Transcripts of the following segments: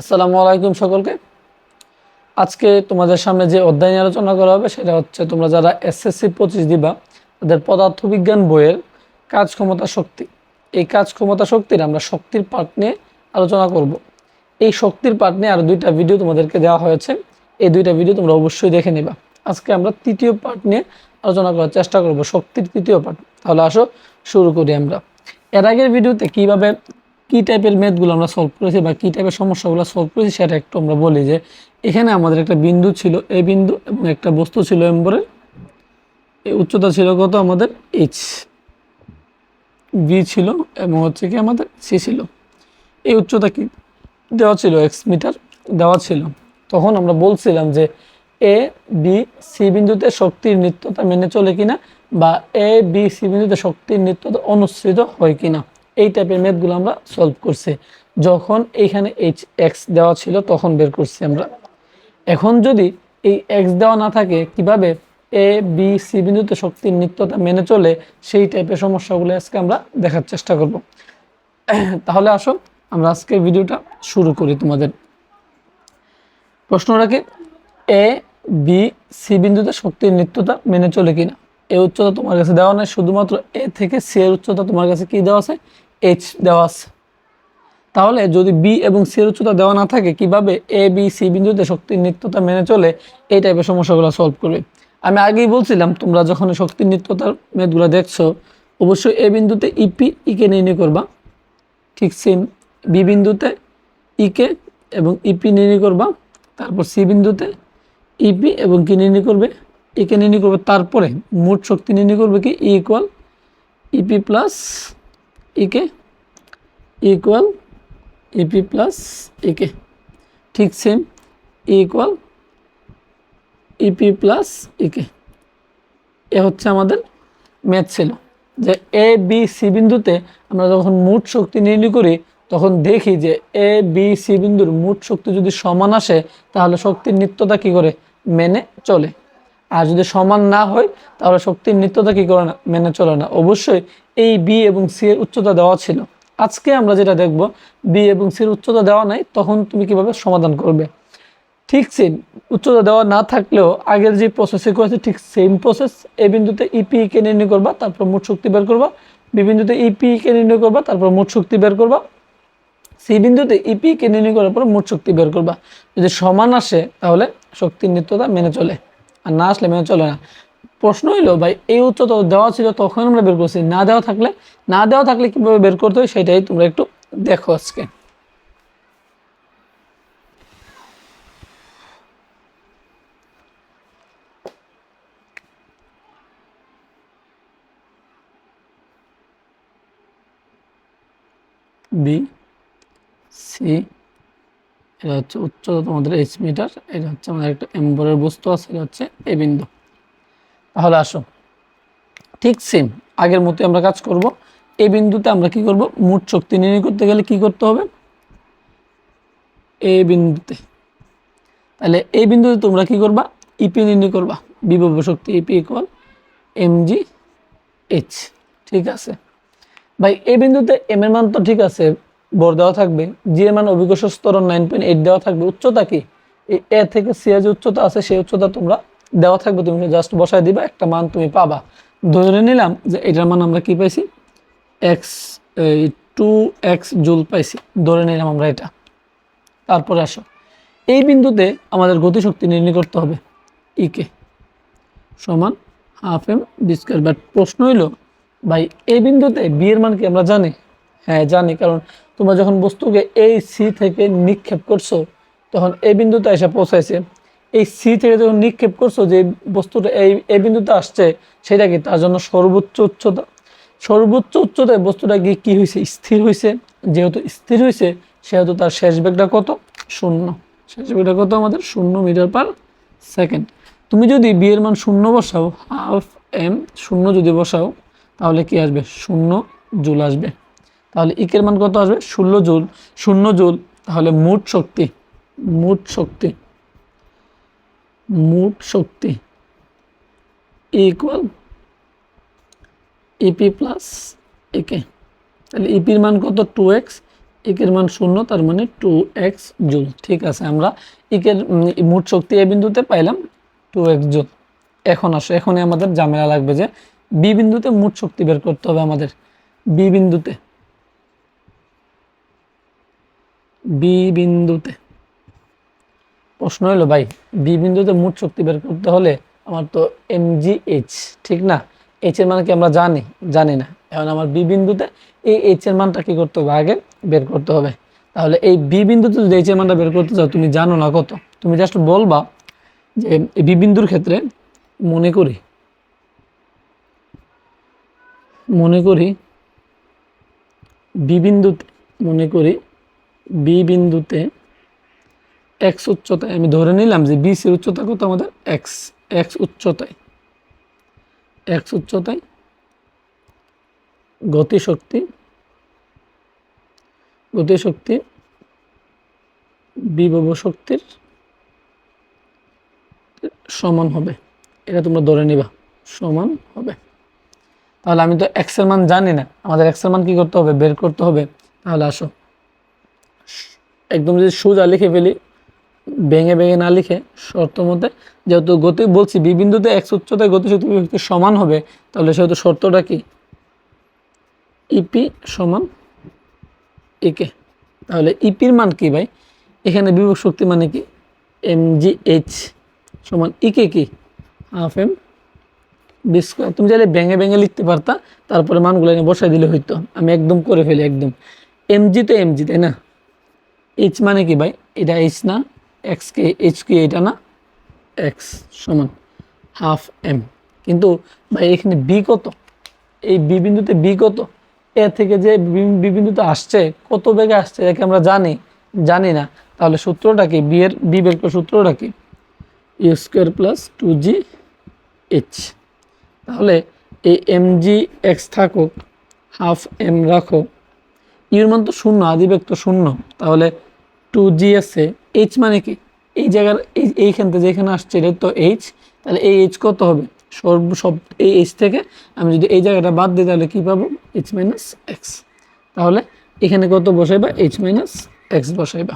আসসালামু আলাইকুম সকলকে। আজকে তোমাদের সামনে যে অধ্যায় নিয়ে আলোচনা করা হবে সেটা হচ্ছে তোমরা যারা এসএসসি পঁচিশ দিবা, তাদের পদার্থবিজ্ঞান বইয়ের কাজ ক্ষমতা শক্তি। এই কাজ ক্ষমতা শক্তির আমরা শক্তির পার্ট নিয়ে আলোচনা করব। এই শক্তির পার্ট নিয়ে আরও দুইটা ভিডিও তোমাদেরকে দেওয়া হয়েছে। এই দুইটা ভিডিও তোমরা অবশ্যই দেখে নেবা। আজকে আমরা তৃতীয় পার্ট নিয়ে আলোচনা করার চেষ্টা করব, শক্তির তৃতীয় পার্ট। তাহলে আসো, শুরু করি আমরা। এর আগের ভিডিওতে কীভাবে কী টাইপের ম্যাথগুলো আমরা সলভ করেছি বা কী টাইপের সমস্যাগুলো সলভ করেছি সেটা একটু আমরা বলি যে, এখানে আমাদের একটা বিন্দু ছিল এ বিন্দু এবং একটা বস্তু ছিল এম্বরের। এই উচ্চতা ছিল কত আমাদের? এইচ বি ছিল এবং হচ্ছে কি আমাদের সি ছিল। এই উচ্চতা কি দেওয়া ছিল? এক্স মিটার দেওয়া ছিল। তখন আমরা বলছিলাম যে এ বি সি বিন্দুতে শক্তির নিত্যতা মেনে চলে কিনা বা এ বি সি বিন্দুতে শক্তির নিত্যতা অনুসৃত হয় কিনা। এই টাইপের ম্যাথগুলো আমরা সলভ করছি। যখন এইখানে এইচ এক্স দেওয়া ছিল, তখন বের করছি আমরা। এখন যদি এই এক্স দেওয়া না থাকে, কীভাবে এ বি সি বিন্দুতে শক্তির নিত্যতা মেনে চলে সেই টাইপের সমস্যাগুলো আজকে আমরা দেখার চেষ্টা করব। তাহলে আসো, আমরা আজকে ভিডিওটা শুরু করি তোমাদের। প্রশ্নটা কি এ বি সি বিন্দুতে শক্তির নিত্যতা মেনে চলে কিনা? এ উচ্চতা তোমার কাছে দেওয়া নাই, শুধুমাত্র এ থেকে সি এর উচ্চতা তোমার কাছে কি দেওয়া আছে? এইচ দেওয়া আছে। তাহলে যদি বি এবং সি এর উচ্চতা দেওয়া না থাকে, কীভাবে এ বি সি বিন্দুতে শক্তির নিত্যতা মেনে চলে? এই টাইপের সমস্যাগুলো সলভ করবে। আমি আগেই বলছিলাম, তোমরা যখন শক্তির নিত্যতার মেদগুলো দেখছ, অবশ্যই এ বিন্দুতে ইপি ইকে নির্ণয় করবা। ঠিক সেম বি বিন্দুতে ইকে এবং ইপি নির্ণয় করবা। তারপর সি বিন্দুতে ইপি এবং কি নির্ণয় করবে। ইকে নির্ণয় করবে তারপরে মোট শক্তি নির্ণয় করবে কি? E equal EP plus EK equal EP plus EK ঠিক same equal EP plus EK এ হচ্ছে আমাদের ম্যাথ ছিল। যে এ বি সি বিন্দুতে আমরা যখন মোট শক্তি নির্ণয় করি, তখন দেখি যে এ বি সি বিন্দুর মোট শক্তি যদি সমান আসে, তাহলে শক্তির নিত্যতা কি করে? মেনে চলে। আর যদি সমান না হয়, তাহলে শক্তির নিত্যতা কি করে না, মেনে চলে না? অবশ্যই এই বি এবং সি এর উচ্চতা দেওয়া ছিল। আজকে আমরা যেটা দেখব বি এবং সির উচ্চতা দেওয়া নাই, তখন তুমি কীভাবে সমাধান করবে? ঠিক সেম উচ্চতা দেওয়া না থাকলেও আগের যে প্রসেসে করেছে, ঠিক সেম প্রসেস এ বিন্দুতে ইপি কে নির্ণয় করবা, তারপর মোট শক্তি বের করবা বি বিন্দুতে ইপি কে নির্ণয় করবা, তারপর মোট শক্তি বের করবা সি বিন্দুতে ইপি কে নির্ণয় করার পর মোট শক্তি বের করবা। যদি সমান আসে, তাহলে শক্তির নিত্যতা মেনে চলে। আর না আসলে মেনে চলে না। প্রশ্ন হইল, ভাই, এই উচ্চতা দেওয়া ছিল, তখন আমরা বের করছি। না দেওয়া থাকলে, না দেওয়া থাকলে কীভাবে বের করতে হয় সেটাই তোমরা একটু দেখো আজকে। বি সি এটা হচ্ছে উচ্চতা তোমাদের এইচ মিটার এটা হচ্ছে আমাদের একটা এম্বরের বস্তু আছে, এটা হচ্ছে এ বিন্দু। তাহলে আসো ঠিক সেম আগের মতোই আমরা কাজ করব। এই বিন্দুতে আমরা কি করব? মোট শক্তি নির্ণয় করতে গেলে কি করতে হবে? এই বিন্দুতে। তাহলে এই বিন্দুতে তোমরা কি করবা? ইপি নির্ণয় করবা। বিভব শক্তি EP equal M G H ঠিক আছে? ভাই এই বিন্দুতে এম এর মান তো ঠিক আছে বর দেওয়া থাকবে। জি এর মান অভিজ্ঞ স্তরণ নাইন পয়েন্ট এইট দেওয়া থাকবে, উচ্চতা কি? এই এ থেকে সি যে উচ্চতা আছে, সেই উচ্চতা তোমরা দেওয়া থাকবে। তুমি জাস্ট বসায় দিবা, একটা মান তুমি পাবা। ধরে নিলাম যে এটার মান আমরা কি পাইছি? এক্স টু এক্স জুল পাইছি। ধরে নিলাম আমরা এটা। তারপরে আসো। এই বিন্দুতে আমাদের গতিশক্তি নির্ণয় করতে হবে। ইকে সমান half M V square but প্রশ্ন হইল, ভাই, এই বিন্দুতে বি এর মান কি আমরা জানি? হ্যাঁ জানি। কারণ তোমরা যখন বস্তুকে এই সি থেকে নিক্ষেপ করছ, তখন এই বিন্দুতে এসে পৌঁছাইছে। এই সি থেকে যখন নিক্ষেপ করছ, যে বস্তুটা এই এই বিন্দুতে আসছে, সেটা কি তার জন্য সর্বোচ্চ উচ্চতা? সর্বোচ্চ উচ্চতায় বস্তুটা গিয়ে কী হয়েছে স্থির হয়েছে যেহেতু স্থির হয়েছে সেহেতু তার শেষ বেগটা কত? শূন্য। শেষ বেগটা কত আমাদের? শূন্য মিটার পার সেকেন্ড। তুমি যদি বি এর মান শূন্য বসাও হাফ এম শূন্য যদি বসাও, তাহলে কি আসবে? শূন্য জুল আসবে। তাহলে ইকের মান কত আসবে? ষোলো জুল। শূন্য জুল, তাহলে মোট শক্তি মোট শক্তি মোট শক্তি ইকুয়াল ইপি প্লাস একে তাহলে ইপির মান কত? টু এক্স ইকের মান শূন্য, তার মানে টু এক্স জুল। ঠিক আছে, আমরা ইকের মোট শক্তি এ বিন্দুতে পাইলাম টু এক্স জুল। এখন আসো, এখনই আমাদের ঝামেলা লাগবে যে বি বিন্দুতে মোট শক্তি বের করতে হবে আমাদের। বি বিন্দুতে। বি বিন্দুতে। প্রশ্ন হলো ভাই, বি বিন্দুতে মোট শক্তি বের করতে হলে আমার তো এম জি এইচ ঠিক না? এইচ এর মান কি আমরা জানি? জানি না। এখন আমার বি বিন্দুতে এই এইচ এর মানটা কি করতে হবে? আগে বের করতে হবে। তাহলে এই বি বিন্দুতে যদি এইচ এর মানটা বের করতে চাও তুমি জানো না কত? তুমি জাস্ট বলবা যে এই বি বিন্দুর ক্ষেত্রে মনে করি মনে করি বি বিন্দুতে, মনে করি বি বিন্দুতে এক্স উচ্চতায়, আমি ধরে নিলাম যে বিসির উচ্চতা কত আমাদের? এক্স এক্স উচ্চতায়। এক্স উচ্চতায় গতিশক্তি গতিশক্তি বিভব শক্তির সমান হবে। এটা তোমরা ধরে নিবা, সমান হবে। তাহলে আমি তো এক্সের মান জানি না। আমাদের এক্সের মান কি করতে হবে? বের করতে হবে। তাহলে আসো। একদম যদি সোজা লিখে ফেলি, ভেঙে ভেঙে না লিখে, শর্ত মতে, যেহেতু গতি বলছি, বি এক উচ্চতায় গতিশক্তি বিভক্তি সমান হবে, তাহলে সেহেতু শর্তটা কি? ইপি সমান একে তাহলে ইপির মান কি ভাই? এখানে বিভব শক্তি মানে কি? এম জি এইচ সমান ইকে কি? হাফ এম বি তুমি চাইলে ব্যাঙে ভেঙে লিখতে পারতা, তারপরে মানগুলো এনে বসাই দিলে হইতো। আমি একদম করে ফেলি, একদম। এমজি তো এমজি তাই না? এইচ মানে কি ভাই? এটা এইচ না এক্স কে এইচ কি এটা না এক্স সমান হাফ এম কিন্তু ভাই, এখানে বি কত? এই বি বিন্দুতে বি কত? এ থেকে যে বি- বিন্দুতে আসছে, কত বেগে আসছে একে আমরা জানি জানি না। তাহলে সূত্রটা কি? বি এর বি বের সূত্রটা কি? U square plus two G H তাহলে এই এম জি এক্স থাকুক হাফ এম রাখো। ইউর মান তো শূন্য আদিবেগ তো শূন্য। তাহলে টু জি আছে এইচ মানে কি? এই জায়গার, এই, এইখান থেকে যেখানে আসছে এটা তো এইচ তাহলে এই এইচ কত হবে? সর্ব, সব, এই এইচ থেকে আমি যদি এই জায়গাটা বাদ দিই তাহলে কী পাবো? এইচ মাইনাস এক্স তাহলে এখানে কত বসাইবা? এইচ মাইনাস এক্স বসাইবা।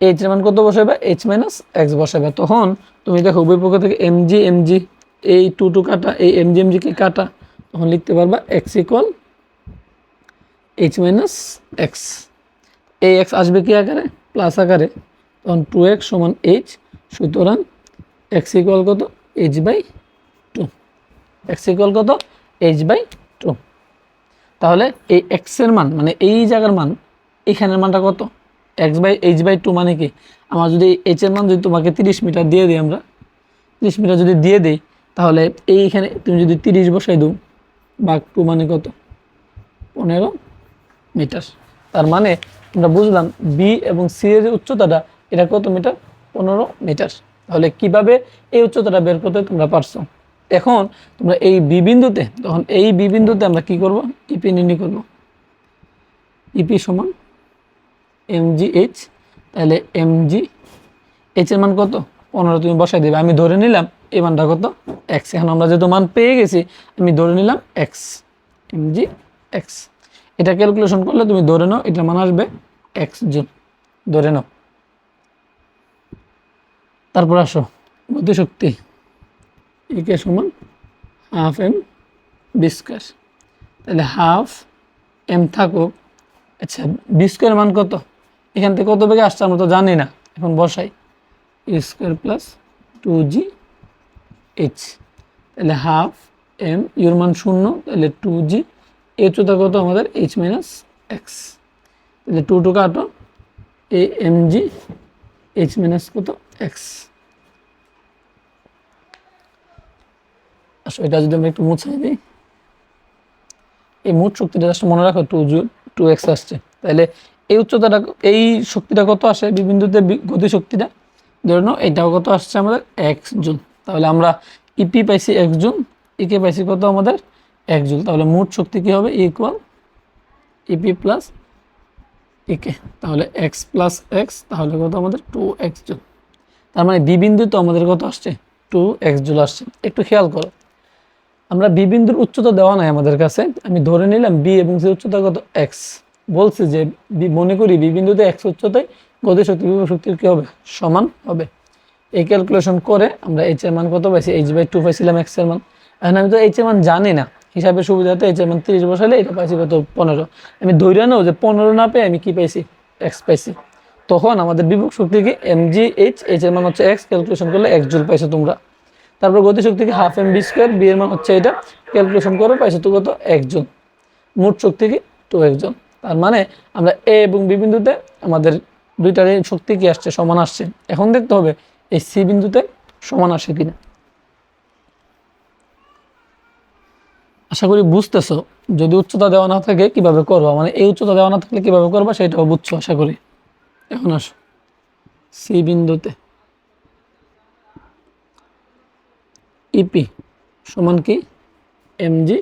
এইচ এর মান কত বসাইবা? এইচ মাইনাস এক্স বসাইবা। তখন তুমি দেখো উভয় পক্ষ থেকে এম জি এম জি এই টু টু কাটা, এই এম জি এম জি কে কাটা, তখন লিখতে পারবা X equal H minus X এই এক্স আসবে কি আকারে? প্লাস আকারে। তখন টু এক্স সমান এইচ সুতরাং এক্স ইকুয়াল কত? H by two X equal কত? এইচ বাই টু তাহলে এই এক্সের মান মানে এই জায়গার মান এইখানের মানটা কত? X by H by two মানে কি? আমার যদি এইচ এর মান যদি তোমাকে তিরিশ মিটার দিয়ে দিই আমরা, তিরিশ মিটার যদি দিয়ে দিই, তাহলে এইখানে তুমি যদি তিরিশ বসাই দাও বাঘ টু মানে কত? পনেরো মিটার। তার মানে আমরা বুঝলাম বি এবং সি এর উচ্চতাটা, এটা কত মিটার? পনেরো মিটার। তাহলে কীভাবে এই উচ্চতাটা বের করতে তোমরা পারছ? এখন তোমরা এই বি বিন্দুতে, তখন এই বি বিন্দুতে আমরা কি করব? ইপি নির্ণয় করব। ইপি সমান এম জি এইচ তাহলে জি এইচ এর মান কত? পনেরো, তুমি বসাই দেবে। আমি ধরে নিলাম এই মানটা কত? এক্স এখন আমরা যেহেতু মান পেয়ে গেছি, আমি ধরে নিলাম এক্স জি এক্স এটা ক্যালকুলেশন করলে তুমি ধরে নাও, এটা মান আসবে এক্স জুল ধরে নাও। তারপর আসো গতিশক্তি একে সমান হাফ এম বি স্কোয়ার তাহলে হাফ এম থাকুক আচ্ছা বি স্কোয়ার মান কত? এখান থেকে কত বেগে আসছে আমরা তো জানি না, এখন বসাই। Square plus two G H তাহলে হাফ এম ইউর মান শূন্য, তাহলে টু জি এ উচ্চতা কত আমাদের এইচ মাইনাস এক্স তাহলে টু টু কাটো এ এম জি এইচ মাইনাস কত এক্স আসলে এটা যদি আমরা একটু মুছাই দিই। এই মোট শক্তিটা জাস্ট মনে রাখো টু জু টু এক্স আসছে। তাহলে এই উচ্চতাটা, এই শক্তিটা কত আসে? বিবিন্দুতে গতি শক্তিটা। ধরে নাও, এটাও কত আসছে আমাদের এক্স জুল তাহলে আমরা ইপি পাইছি এক জুল ইকে পাইছি কত আমাদের এক জুল। তাহলে মোট শক্তি কী হবে? ইকুয়াল ইপি প্লাস ইকে তাহলে এক্স প্লাস এক্স তাহলে কত আমাদের? Two X joule. তার মানে বি বিন্দু তো আমাদের কত আসছে? টু এক্স জুল আসছে। একটু খেয়াল করো। আমরা বি বিন্দুর উচ্চতা দেওয়া নাই আমাদের কাছে। আমি ধরে নিলাম বি এবং সি উচ্চতা কত? এক্স বলছে যে মনে করি বি বিন্দুতে এক্স উচ্চতায় গতিশক্তি বিভব শক্তির কী হবে? সমান হবে। এই ক্যালকুলেশন করে আমরা এইচ এর মান কত পাইছি? এইচ বাই টু পাইছিলাম এক্সের মান। এখন আমি তো এইচ এর মান জানি না। হিসাবের সুবিধাতে এইচ এর মান তিরিশ বসালে এটা পাইছি কত? পনেরো। আমি ধৈর্য যে পনেরো না পেয়ে আমি কি পাইছি? এক্স পাইছি। তখন আমাদের বিভব শক্তি কি? এম জি এইচ এইচ এর মান হচ্ছে এক্স ক্যালকুলেশন করলে এক জুল পাইছো তোমরা। তারপর গতিশক্তি কি? Half M V square V এর মান হচ্ছে এটা। ক্যালকুলেশন করে, পাইছো তো কত? একজন মোট শক্তি কি? টু একজন তার মানে আমরা এ এবং বি বিন্দুতে আমাদের দুইটারই শক্তি কি আসছে? সমান আসছে। এখন দেখতে হবে এই সি বিন্দুতে সমান আসে কিনা। আশা করি বুঝতেছো, যদি উচ্চতা দেওয়া না থাকে কীভাবে করবা? মানে এই উচ্চতা দেওয়া না থাকলে কীভাবে করবা সেটাও বুঝছ, আশা করি। এখন আসো সি বিন্দুতে। ইপি সমান কি? এমজি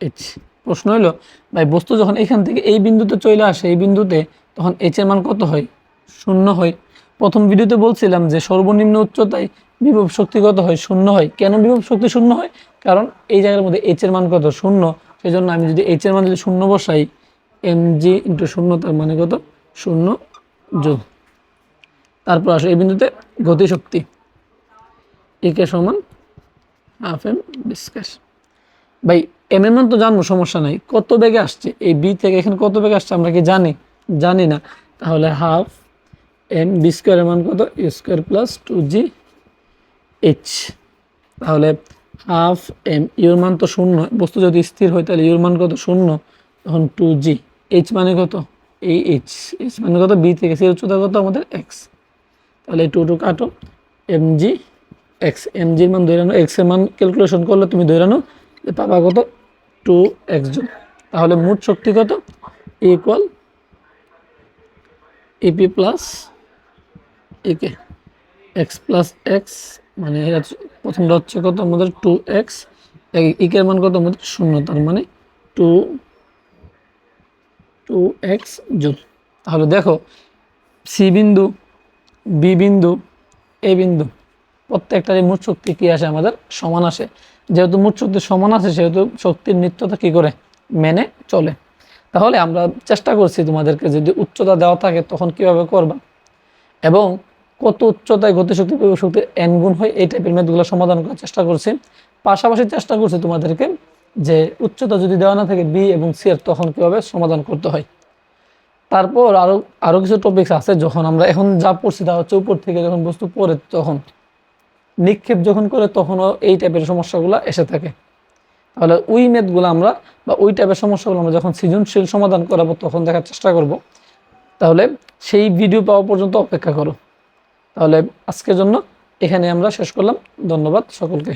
এইচ প্রশ্ন হলো ভাই, বস্তু যখন এখান থেকে এই বিন্দুতে চলে আসে, এই বিন্দুতে তখন এইচ এর মান কত হয়? শূন্য হয়। প্রথম ভিডিওতে বলছিলাম যে সর্বনিম্ন উচ্চতায় বিভব শক্তি কত হয়, শূন্য হয়। কেন বিভব শক্তি শূন্য হয়? কারণ এই জায়গার মধ্যে এইচ এর মান কত? শূন্য। সেই জন্য আমি যদি এইচ এর মান যদি শূন্য বসাই এম জি ইন্টু শূন্য তার মানে কত? শূন্য যোগ। তারপর আসো এই বিন্দুতে গতিশক্তি। একে সমান হাফ এম ডিসকাস ভাই এম এর মান তো জানব, সমস্যা নাই। কত বেগে আসছে? এই বি থেকে এখানে কত বেগে আসছে আমরা কি জানি? জানি না। তাহলে হাফ এম বি স্কোয়ারের মান কত? Square plus two G H তাহলে হাফ এম ইউর মান তো শূন্য, বস্তু যদি স্থির হয় তাহলে ইউর মান কত? শূন্য, তখন টু জি এইচ মানে কত? এই এইচ এইচ মানে কত? বি থেকে সি উচ্চতা কত? আমাদের এক্স তাহলে টু টু কাটো এম জি এক্স এম জির মান ধৈরানো এক্সের মান ক্যালকুলেশন করলে তুমি ধৈরানো যে পাবা কত? টু এক্স জন তাহলে মোট শক্তি কত? Equal EP plus EK X plus X মানে এটা প্রথমটা হচ্ছে কত? আমাদের টু এক্স ইকের মান কত? আমাদের শূন্য, তার মানে টু টু এক্স জুল তাহলে দেখো সি বিন্দু বি বিন্দু এ বিন্দু, প্রত্যেকটারই মোট শক্তি কী আসে? আমাদের সমান আসে। যেহেতু মোট শক্তি সমান আসে সেহেতু শক্তির নিত্যতা কী করে? মেনে চলে। তাহলে আমরা চেষ্টা করছি তোমাদেরকে যদি উচ্চতা দেওয়া থাকে, তখন কীভাবে করবা? এবং কত উচ্চতায় গতিশক্তি শক্তির এন গুণ হয় এই টাইপের ম্যাথগুলো সমাধান করার চেষ্টা করছি। পাশাপাশি চেষ্টা করছি তোমাদেরকে যে উচ্চতা যদি দেওয়া না থাকে বি এবং সি এর তখন কীভাবে সমাধান করতে হয়। তারপর আরও আরও কিছু টপিকস আছে যখন আমরা এখন যা পড়ছি তা হচ্ছে উপর থেকে যখন বস্তু পড়ে তখন। নিক্ষেপ যখন করে তখনও এই টাইপের সমস্যাগুলো এসে থাকে। তাহলে ওই ম্যাথগুলো আমরা বা ওই টাইপের সমস্যাগুলো আমরা যখন সৃজনশীল সমাধান করাবো তখন দেখার চেষ্টা করব। তাহলে সেই ভিডিও পাওয়া পর্যন্ত অপেক্ষা করো। তাহলে আজকের জন্য এখানে আমরা শেষ করলাম। ধন্যবাদ সকলকে।